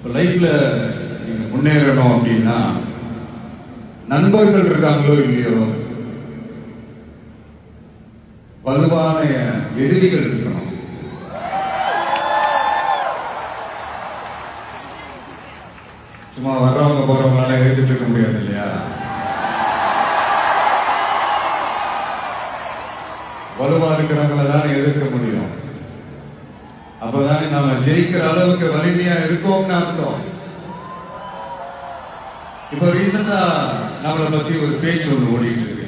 இப்போ லைஃப்ல நீங்க முன்னேறணும் அப்படின்னா நண்பர்கள் இருக்காங்களோ இல்லையோ வலுவான எதிரிகள் இருக்கணும். சும்மா வர்றவங்க போறவங்களால எழுதிட்டு இருக்க முடியாது இல்லையா? வலுவா இருக்கிறவங்கள தான் எதிர்க்க முடியும். அப்பதானே நாம ஜெயிக்கிற அளவுக்கு வலிமையா இருக்கோம்னு அர்த்தம். இப்ப ரீசெண்டா நம்மளை பத்தி ஒரு பேச்சு ஒண்ணு ஓடிட்டு இருக்கு.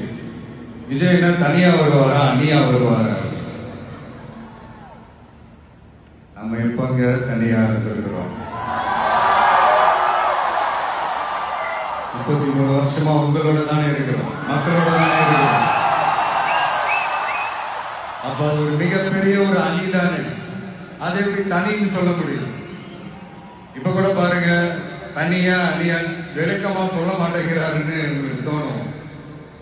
விஜய் என்ன தனியா வருவாரா? அண்ணியா வருவாரா? நம்ம எப்பங்க தனியா இருந்திருக்கிறோம்? முப்பத்தி மூணு வருஷமா உங்களோட தானே இருக்கிறோம். மக்களோட தானே இருக்கிறோம். அப்ப அது ஒரு மிகப்பெரிய அதை எப்படி தனின்னு சொல்ல முடியல இப்ப கூட பாருங்க தனியா அணியா விளக்கமா சொல்ல மாட்டேங்கிறாருன்னு எங்களுக்கு தோணும்.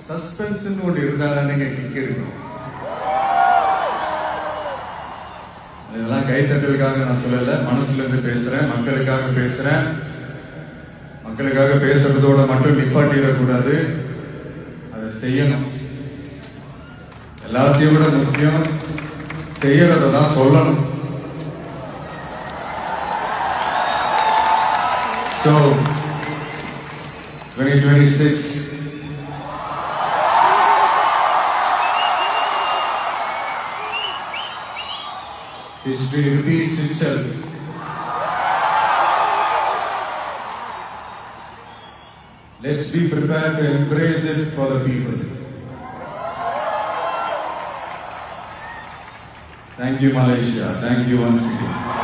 சஸ்பென்ஸ் ஒன்று இருந்தா நீங்க கிக் இருக்கும் இதெல்லாம் கைத்தட்டலுக்காக நான் சொல்லல மனசுல இருந்து பேசுறேன் மக்களுக்காக பேசுறேன். மக்களுக்காக பேசுறதோட மட்டும் நிப்பாட்டிடக்கூடாது. அதை செய்யணும். எல்லாத்தையும் விட முக்கியம் செய்யறதை தான் சொல்லணும். So, 2026, history repeats itself. Let's be prepared to embrace it for the people. Thank you, Malaysia. Thank you once again.